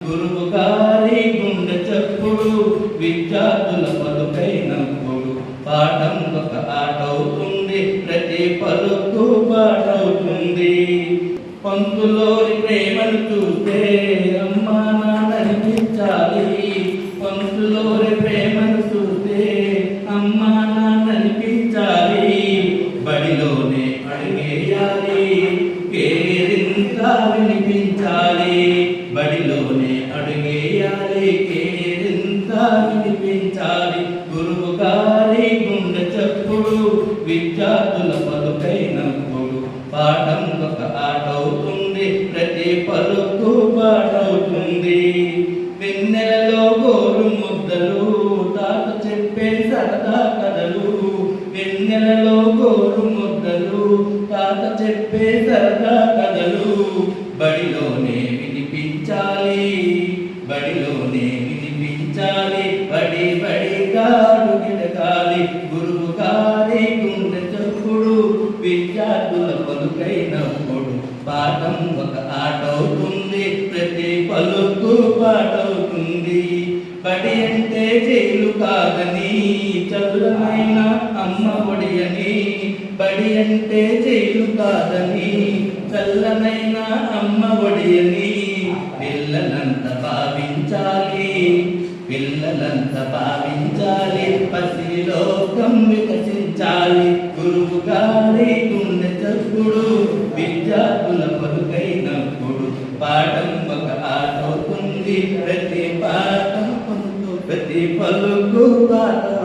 గురువు గారి గుండె చప్పుడు విద్యార్థుల పలుకైనప్పుడు పాఠం ఒక ఆట అవుతుంది ప్రతి పలుకు పాటవుతుంది. పంతులోని ప్రేమను చూస్తే అమ్మా నాన్ననిపించాలి పంతులోని ప్రేమను వినిపించాలి బడిలోనే అడుగేయాలి కేరింకా వినిపించాలి గురువు గారి గుండె చప్పుడు విద్యార్థుల పలుకైనప్పుడు పాఠం ఒక ఆట అవుతుంది ప్రతి పలుకు పాటవుతుంది. వెన్నెలలో గోరు ముద్దలు తాత చెప్పే సరదా కథలు. వెన్నెలలో గోరు తాత చెప్పే సరదా కథలు బడిలోనే వినిపించాలి. బడిలోనే వినిపించాలి. బడి బడి కాడు గిడకాలి గురువు గారి గుండె చెప్పుడు. విద్యార్థుల పలుకైనప్పుడు పాఠం ఒక ఆట అవుతుంది ప్రతి పలుకు పాటవుతుంది. బడి అంటే జైలు కాదని చదువులమైన అమ్మ ఒడియని బడి అంటే జైలు కాదని చల్లనైన అమ్మ ఒడియని. పిల్లలంత భావించాలి పిల్లలంత భావించాలి పసిలోకం వికసించాలి. గురువు గారి గుండె చప్పుడు విద్యార్థుల పలుకైనప్పుడు పాఠం ఒక ఆటవుతుంది ప్రతి పాఠం ప్రతి పలుకు పాఠం